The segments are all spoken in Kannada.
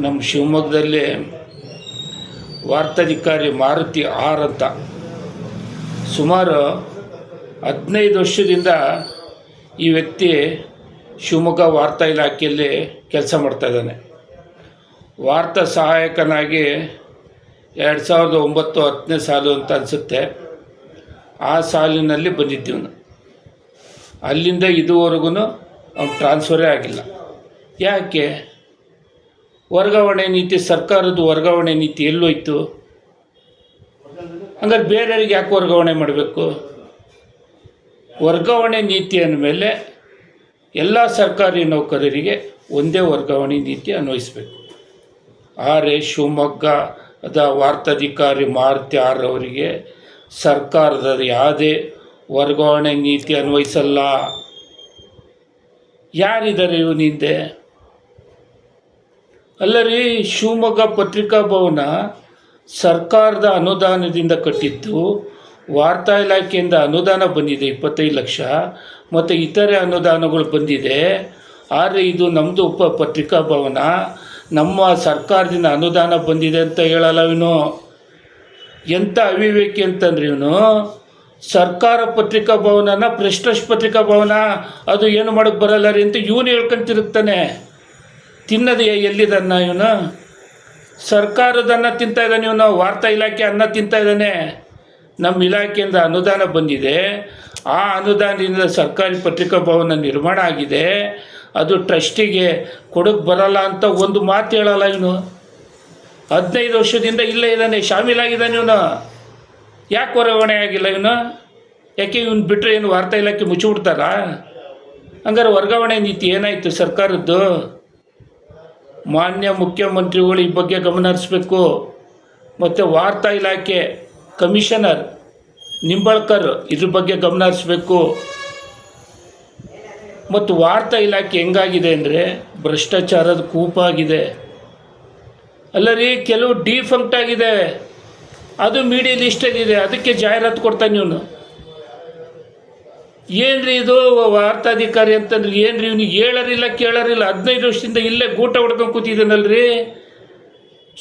ನಮ್ಮ ಶಿವಮೊಗ್ಗದಲ್ಲಿ ವಾರ್ತಾಧಿಕಾರಿ ಮಾರುತಿ ಆರ್ ಅಂತ. ಸುಮಾರು ಹದಿನೈದು ವರ್ಷದಿಂದ ಈ ವ್ಯಕ್ತಿ ಶಿವಮೊಗ್ಗ ವಾರ್ತಾ ಇಲಾಖೆಯಲ್ಲಿ ಕೆಲಸ ಮಾಡ್ತಾ ಇದ್ದಾನೆ. ವಾರ್ತಾ ಸಹಾಯಕನಾಗಿ ಎರಡು ಸಾವಿರದ ಒಂಬತ್ತು ಹತ್ತನೇ ಸಾಲು ಅಂತ ಅನಿಸುತ್ತೆ. ಆ ಸಾಲಿನಲ್ಲಿ ಬಂದಿದ್ದೀವನು. ಅಲ್ಲಿಂದ ಇದುವರೆಗೂ ಅವ್ನು ಟ್ರಾನ್ಸ್ಫರೇ ಆಗಿಲ್ಲ. ಯಾಕೆ? ವರ್ಗಾವಣೆ ನೀತಿ ಸರ್ಕಾರದ ವರ್ಗಾವಣೆ ನೀತಿ ಎಲ್ಲೋಯ್ತು? ಹಂಗಾರೆ ಬೇರೆಯವ್ರಿಗೆ ಯಾಕೆ ವರ್ಗಾವಣೆ ಮಾಡಬೇಕು? ವರ್ಗಾವಣೆ ನೀತಿ ಅಂದಮೇಲೆ ಎಲ್ಲ ಸರ್ಕಾರಿ ನೌಕರರಿಗೆ ಒಂದೇ ವರ್ಗಾವಣೆ ನೀತಿ ಅನ್ವಯಿಸಬೇಕು. ಶಿವಮೊಗ್ಗ ಶಿವಮೊಗ್ಗದ ವಾರ್ತಾಧಿಕಾರಿ ಮಾರುತಿ ಆರ್ ಅವರಿಗೆ ಸರ್ಕಾರದ ಯಾವುದೇ ವರ್ಗಾವಣೆ ನೀತಿ ಅನ್ವಯಿಸಲ್ಲ. ಯಾರಿದ್ದಾರೆ ಇವನ ಹಿಂದೆ? ಅಲ್ಲ ರೀ ಶಿವಮೊಗ್ಗ ಪತ್ರಿಕಾ ಭವನ ಸರ್ಕಾರದ ಅನುದಾನದಿಂದ ಕಟ್ಟಿದ್ದು, ವಾರ್ತಾ ಇಲಾಖೆಯಿಂದ ಅನುದಾನ ಬಂದಿದೆ, ಇಪ್ಪತ್ತೈದು ಲಕ್ಷ, ಮತ್ತು ಇತರೆ ಅನುದಾನಗಳು ಬಂದಿದೆ. ಆದರೆ ಇದು ನಮ್ಮದು ಉಪ ಪತ್ರಿಕಾ ಭವನ. ನಮ್ಮ ಸರ್ಕಾರದಿಂದ ಅನುದಾನ ಬಂದಿದೆ ಅಂತ ಹೇಳಲ್ಲ ಇವನು. ಎಂಥ ಅವಿವೇಕಿ ಅಂತಂದ್ರೆ ಇವನು? ಸರ್ಕಾರ ಪತ್ರಿಕಾ ಭವನನ ಪ್ರೆಸ್ಟಸ್ ಪತ್ರಿಕಾ ಭವನ, ಅದು ಏನು ಮಾಡೋಕ್ಕೆ ಬರಲ್ಲ ರೀ ಅಂತ ಇವನು ಹೇಳ್ಕೊಂತಿರುತ್ತಾನೆ. ತಿನ್ನದೆಯ ಎಲ್ಲಿದನ್ನ ಇವನು? ಸರ್ಕಾರದನ್ನ ತಿಂತಾ ಇದ್ದಾನೆ ಇವನು, ವಾರ್ತಾ ಇಲಾಖೆ ಅನ್ನ ತಿಂತಾ ಇದ್ದಾನೆ. ನಮ್ಮ ಇಲಾಖೆಯಿಂದ ಅನುದಾನ ಬಂದಿದೆ. ಆ ಅನುದಾನದಿಂದ ಸರ್ಕಾರಿ ಪತ್ರಿಕಾ ಭವನ ನಿರ್ಮಾಣ ಆಗಿದೆ. ಅದು ಟ್ರಸ್ಟಿಗೆ ಕೊಡಕ್ಕೆ ಬರಲ್ಲ ಅಂತ ಒಂದು ಮಾತು ಹೇಳಲ್ಲ ಇವನು. ಹದಿನೈದು ವರ್ಷದಿಂದ ಇಲ್ಲೇ ಇದ್ದಾನೆ ಶಾಮೀಲಾಗಿದ್ದಾನೆ ಇವನು. ಯಾಕೆ ವರ್ಗಾವಣೆ ಆಗಿಲ್ಲ ಇವನು? ಯಾಕೆ ಇವನು ಬಿಟ್ಟರೆ ಏನು ವಾರ್ತಾ ಇಲಾಖೆ ಮುಚ್ಚಿಬಿಡ್ತಾರ ಹಂಗಾರೆ ವರ್ಗಾವಣೆ ನೀತಿ ಏನಾಯಿತು ಸರ್ಕಾರದ್ದು? ಮಾನ್ಯ ಮುಖ್ಯಮಂತ್ರಿಗಳು ಈ ಬಗ್ಗೆ ಗಮನ ಹರಿಸ್ಬೇಕು. ಮತ್ತು ವಾರ್ತಾ ಇಲಾಖೆ ಕಮಿಷನರ್ ನಿಂಬಳ್ಕರ್ ಇದ್ರ ಬಗ್ಗೆ ಗಮನ ಹರಿಸ್ಬೇಕು. ಮತ್ತು ವಾರ್ತಾ ಇಲಾಖೆ ಹೆಂಗಾಗಿದೆ ಅಂದರೆ ಭ್ರಷ್ಟಾಚಾರದ ಕೂಪಾಗಿದೆ. ಅಲ್ಲ ರೀ, ಕೆಲವು ಡಿಫಂಕ್ಟ್ ಆಗಿದೆ. ಅದು ಮೀಡಿಯಾ ಲಿಸ್ಟಲ್ಲಿದೆ ಅದಕ್ಕೆ ಜಾಹೀರಾತು ಕೊಡ್ತಾನೆ ಇವನು. ಏನ್ರಿ ಇದು ವಾರ್ತಾಧಿಕಾರಿ ಅಂತಂದ್ರೆ ಏನ್ರಿ ಇವ್ನಿಗೆ ಹೇಳರಿಲ್ಲ ಕೇಳರಿಲ್ಲ. ಹದಿನೈದು ವರ್ಷದಿಂದ ಇಲ್ಲೇ ಗೂಟ ಹೊಡ್ಕೊಂಡು ಕೂತಿದ್ದಾನಲ್ರಿ.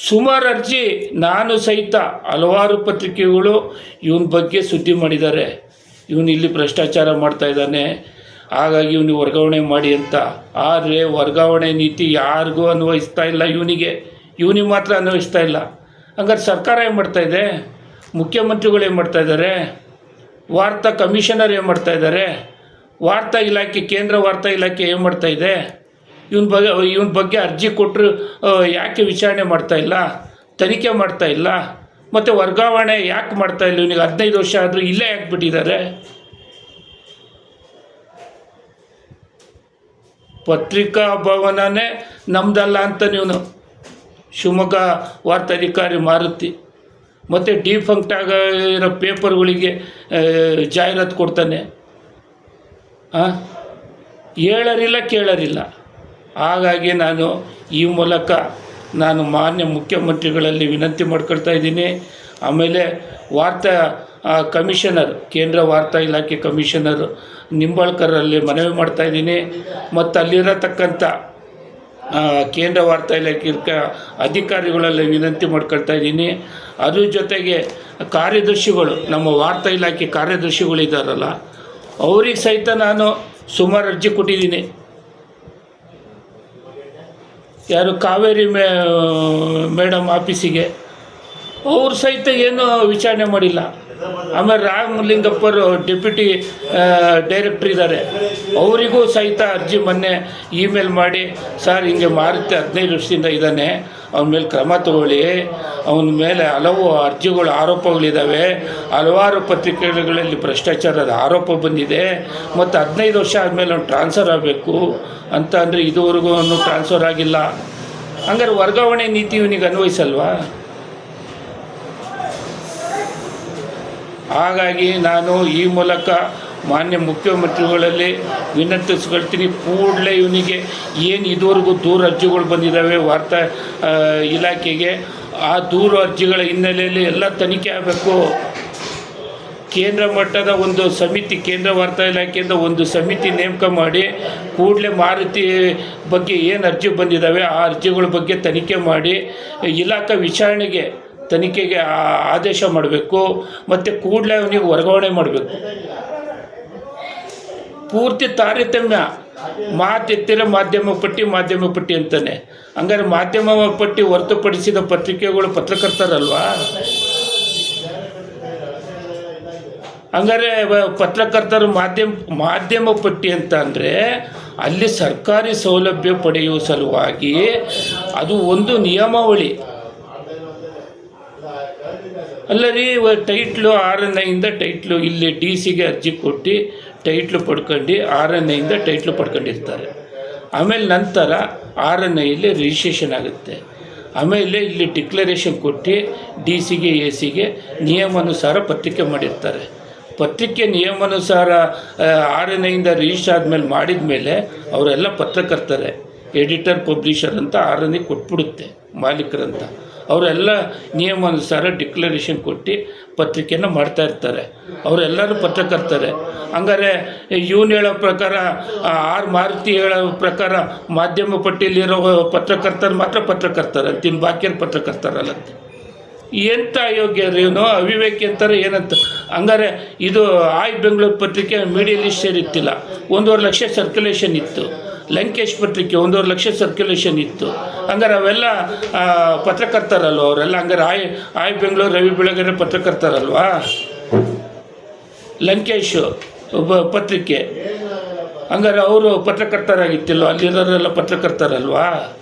ಸುಮಾರು ಅರ್ಜಿ ನಾನು ಸಹಿತ ಹಲವಾರು ಪತ್ರಿಕೆಗಳು ಇವನ ಬಗ್ಗೆ ಸುದ್ದಿ ಮಾಡಿದ್ದಾರೆ. ಇವನು ಇಲ್ಲಿ ಭ್ರಷ್ಟಾಚಾರ ಮಾಡ್ತಾ ಇದ್ದಾನೆ. ಹಾಗಾಗಿ ಇವನಿಗೆ ವರ್ಗಾವಣೆ ಮಾಡಿ ಅಂತ. ಆದರೆ ವರ್ಗಾವಣೆ ನೀತಿ ಯಾರಿಗೂ ಅನ್ವಯಿಸ್ತಾ ಇಲ್ಲ ಇವನಿಗೆ. ಇವನಿಗೆ ಮಾತ್ರ ಅನ್ವಯಿಸ್ತಾ ಇಲ್ಲ. ಹಂಗಾರೆ ಸರ್ಕಾರ ಏನು ಮಾಡ್ತಾ ಇದೆ? ಮುಖ್ಯಮಂತ್ರಿಗಳು ಏನು ಮಾಡ್ತಾ ಇದ್ದಾರೆ? ವಾರ್ತಾ ಕಮಿಷನರ್ ಏನು ಮಾಡ್ತಾ ಇದ್ದಾರೆ? ವಾರ್ತಾ ಇಲಾಖೆ, ಕೇಂದ್ರ ವಾರ್ತಾ ಇಲಾಖೆ ಏನು ಮಾಡ್ತಾ ಇದೆ? ಇವನ ಬಗ್ಗೆ ಇವನ ಬಗ್ಗೆ ಅರ್ಜಿ ಕೊಟ್ಟರು ಯಾಕೆ ವಿಚಾರಣೆ ಮಾಡ್ತಾ ಇಲ್ಲ? ತನಿಖೆ ಮಾಡ್ತಾ ಇಲ್ಲ? ಮತ್ತು ವರ್ಗಾವಣೆ ಯಾಕೆ ಮಾಡ್ತಾ ಇಲ್ಲ? ಇವನಿಗೆ ಹದಿನೈದು ವರ್ಷ ಆದರೂ ಇಲ್ಲೇ ಯಾಕೆ ಬಿಟ್ಟಿದ್ದಾರೆ? ಪತ್ರಿಕಾ ಭವನನೇ ನಮ್ದಲ್ಲ ಅಂತ ನೀವನು ಶಿವಮೊಗ್ಗ ವಾರ್ತಾಧಿಕಾರಿ ಮಾರುತಿ. ಮತ್ತು ಡಿಫಂಕ್ಟ್ ಆಗಿರೋ ಪೇಪರ್ಗಳಿಗೆ ಜಾಹೀರಾತು ಕೊಡ್ತಾನೆ. ಹಾಂ ಹೇಳರಿಲ್ಲ, ಕೇಳರಿಲ್ಲ. ಹಾಗಾಗಿ ನಾನು ಈ ಮೂಲಕ ನಾನು ಮಾನ್ಯ ಮುಖ್ಯಮಂತ್ರಿಗಳಲ್ಲಿ ವಿನಂತಿ ಮಾಡ್ಕೊಳ್ತಾ ಇದ್ದೀನಿ. ಆಮೇಲೆ ವಾರ್ತಾ ಕಮಿಷನರ್, ಕೇಂದ್ರ ವಾರ್ತಾ ಇಲಾಖೆ ಕಮಿಷನರ್ ನಿಂಬಾಳ್ಕರಲ್ಲಿ ಮನವಿ ಮಾಡ್ತಾ ಇದ್ದೀನಿ. ಮತ್ತು ಅಲ್ಲಿರತಕ್ಕಂಥ ಕೇಂದ್ರ ವಾರ್ತಾ ಇಲಾಖೆ ಅಧಿಕಾರಿಗಳಲ್ಲಿ ವಿನಂತಿ ಮಾಡ್ಕೊಳ್ತಾ ಇದ್ದೀನಿ. ಅದ್ರ ಜೊತೆಗೆ ಕಾರ್ಯದರ್ಶಿಗಳು, ನಮ್ಮ ವಾರ್ತಾ ಇಲಾಖೆ ಕಾರ್ಯದರ್ಶಿಗಳು ಇದ್ದಾರಲ್ಲ, ಅವ್ರಿಗೆ ಸಹಿತ ನಾನು ಸುಮಾರು ಅರ್ಜಿ ಕೊಟ್ಟಿದ್ದೀನಿ. ಯಾರು ಕಾವೇರಿ ಮೇ, ಮೇಡಮ್ ಆಫೀಸಿಗೆ, ಅವ್ರು ಸಹಿತ ಏನು ವಿಚಾರಣೆ ಮಾಡಿಲ್ಲ. ಆಮೇಲೆ ರಾಮಲಿಂಗಪ್ಪರು ಡೆಪ್ಯೂಟಿ ಡೈರೆಕ್ಟ್ರ್ ಇದ್ದಾರೆ. ಅವರಿಗೂ ಸಹಿತ ಅರ್ಜಿ ಮೊನ್ನೆ ಇಮೇಲ್ ಮಾಡಿ, ಸರ್, ಹಿಂಗೆ ಮಾರುತ್ತೆ, ಹದಿನೈದು ವರ್ಷದಿಂದ ಇದ್ದಾನೆ. ಅವನ ಮೇಲೆ ಕ್ರಮ ತಗೊಳ್ಳಿ. ಅವನ ಮೇಲೆ ಹಲವು ಅರ್ಜಿಗಳು ಆರೋಪಗಳಿದ್ದಾವೆ ಹಲವಾರು ಪತ್ರಿಕೆಗಳಲ್ಲಿ ಭ್ರಷ್ಟಾಚಾರದ ಆರೋಪ ಬಂದಿದೆ. ಮತ್ತು ಹದಿನೈದು ವರ್ಷ ಆದಮೇಲೆ ಅವ್ನು ಟ್ರಾನ್ಸ್ಫರ್ ಆಗಬೇಕು ಅಂತ ಅಂದರೆ ಇದುವರೆಗೂ ಅವನು ಟ್ರಾನ್ಸ್ಫರ್ ಆಗಿಲ್ಲ. ಹಂಗಾರೆ ವರ್ಗಾವಣೆ ನೀತಿ ಇವನಿಗೆ ಅನ್ವಯಿಸಲ್ವಾ? ಹಾಗಾಗಿ ನಾನು ಈ ಮೂಲಕ ಮಾನ್ಯ ಮುಖ್ಯಮಂತ್ರಿಗಳಲ್ಲಿ ವಿನಂತಿಸ್ಕೊಳ್ತೀನಿ, ಕೂಡಲೇ ಇವನಿಗೆ ಏನು ಇದುವರೆಗೂ ದೂರ ಅರ್ಜಿಗಳು ಬಂದಿದ್ದಾವೆ ವಾರ್ತಾ ಇಲಾಖೆಗೆ, ಆ ದೂರು ಅರ್ಜಿಗಳ ಹಿನ್ನೆಲೆಯಲ್ಲಿ ಎಲ್ಲ ತನಿಖೆ ಆಗಬೇಕು. ಕೇಂದ್ರ ಮಟ್ಟದ ಒಂದು ಸಮಿತಿ, ಕೇಂದ್ರ ವಾರ್ತಾ ಇಲಾಖೆಯಿಂದ ಒಂದು ಸಮಿತಿ ನೇಮಕ ಮಾಡಿ, ಕೂಡಲೇ ಮಾರುತಿ ಬಗ್ಗೆ ಏನು ಅರ್ಜಿ ಬಂದಿದ್ದಾವೆ, ಆ ಅರ್ಜಿಗಳ ಬಗ್ಗೆ ತನಿಖೆ ಮಾಡಿ, ಇಲಾಖಾ ವಿಚಾರಣೆಗೆ ತನಿಖೆಗೆ ಆದೇಶ ಮಾಡಬೇಕು, ಮತ್ತು ಕೂಡಲೇ ಅವನಿಗೆ ವರ್ಗಾವಣೆ ಮಾಡಬೇಕು. ಪೂರ್ತಿ ತಾರತಮ್ಯ ಮಾತೆತ್ತಿರ ಮಾಧ್ಯಮ ಪಟ್ಟಿ ಮಾಧ್ಯಮ ಪಟ್ಟಿ ಅಂತಾನೆ. ಹಂಗಾರೆ ಮಾಧ್ಯಮ ಪಟ್ಟಿ ಹೊರತುಪಡಿಸಿದ ಪತ್ರಿಕೆಗಳು ಪತ್ರಕರ್ತರಲ್ವಾ? ಹಂಗಾರೆ ಪತ್ರಕರ್ತರು ಮಾಧ್ಯಮ ಮಾಧ್ಯಮ ಪಟ್ಟಿ ಅಂತ ಅಂದರೆ ಅಲ್ಲಿ ಸರ್ಕಾರಿ ಸೌಲಭ್ಯ ಪಡೆಯುವ ಸಲುವಾಗಿ ಅದು ಒಂದು ನಿಯಮಾವಳಿ. ಅಲ್ಲ ರೀ ಟೈಟ್ಲು ಆರ್ ಎನ್ ಐಯಿಂದ ಟೈಟ್ಲು, ಇಲ್ಲಿ ಡಿ ಸಿಗೆ ಅರ್ಜಿ ಕೊಟ್ಟು ಟೈಟ್ಲು ಪಡ್ಕೊಂಡು ಆರ್ ಎನ್ ಐಯಿಂದ ಟೈಟ್ಲು ಪಡ್ಕೊಂಡಿರ್ತಾರೆ. ಆಮೇಲೆ ನಂತರ ಆರ್ ಎನ್ ಐಯಲ್ಲಿ ರಿಜಿಸ್ಟ್ರೇಷನ್ ಆಗುತ್ತೆ. ಆಮೇಲೆ ಇಲ್ಲಿ ಡಿಕ್ಲರೇಷನ್ ಕೊಟ್ಟು ಡಿ ಸಿಗೆ, ಎ ಸಿಗೆ ನಿಯಮಾನುಸಾರ ಪತ್ರಿಕೆ ಮಾಡಿರ್ತಾರೆ. ಪತ್ರಿಕೆ ನಿಯಮಾನುಸಾರ ಆರ್ ಎನ್ ಐಯಿಂದ ರಿಜಿಸ್ಟರ್ ಆದಮೇಲೆ ಮಾಡಿದ ಮೇಲೆ ಅವರೆಲ್ಲ ಪತ್ರಕರ್ತರೆ ಎಡಿಟರ್ ಪಬ್ಲಿಷರ್ ಅಂತ ಆರ್ ಎನ್ ಐ ಕೊಟ್ಬಿಡುತ್ತೆ ಮಾಲೀಕರಂತ. ಅವರೆಲ್ಲ ನಿಯಮಾನುಸಾರ ಡಿಕ್ಲರೇಷನ್ ಕೊಟ್ಟು ಪತ್ರಿಕೆಯನ್ನು ಮಾಡ್ತಾ ಇರ್ತಾರೆ. ಅವರೆಲ್ಲರೂ ಪತ್ರಕರ್ತರೆ. ಹಂಗಾರೆ ಇವನು ಹೇಳೋ ಪ್ರಕಾರ ಆರ್ ಮಾರುತಿ ಹೇಳೋ ಪ್ರಕಾರ ಮಾಧ್ಯಮ ಪಟ್ಟಿಯಲ್ಲಿರೋ ಪತ್ರಕರ್ತರು ಮಾತ್ರ ಪತ್ರಕರ್ತಾರೆ ತಿನ್ ಬಾಕಿಯರು ಪತ್ರಕರ್ತಾರಲ್ಲ. ಎಂಥ ಅಯೋಗ್ಯ ಇವನು ಅವಿವೇಕಿ ಅಂತಾರೆ, ಏನಂತ. ಹಂಗಾರೆ ಇದು ಆಯ್ ಬೆಂಗಳೂರು ಪತ್ರಿಕೆ ಮೀಡಿಯಲ್ಲಿ ಸೇರಿತ್ತಿಲ್ಲ. ಒಂದೂವರೆ ಲಕ್ಷ ಸರ್ಕ್ಯುಲೇಷನ್ ಇತ್ತು. ಲಂಕೇಶ್ ಪತ್ರಿಕೆ ಒಂದೂವರೆ ಲಕ್ಷ ಸರ್ಕ್ಯುಲೇಷನ್ ಇತ್ತು. ಹಂಗಾರೆ ಅವೆಲ್ಲ ಪತ್ರಕರ್ತರಲ್ವ ಅವರೆಲ್ಲ? ಹಂಗಾರೆ ಆಯ್ ಆಯ್ ಬೆಂಗಳೂರು, ರವಿ ಬೆಳಗೆರೆ ಪತ್ರಕರ್ತರಲ್ವಾ? ಲಂಕೇಶ್ ಒಬ್ಬ ಪತ್ರಿಕೆ. ಹಂಗಾರೆ ಅವರು ಪತ್ರಕರ್ತರಾಗಿತ್ತಿಲ್ವ? ಅಲ್ಲಿರೋರೆಲ್ಲ ಪತ್ರಕರ್ತರಲ್ವಾ?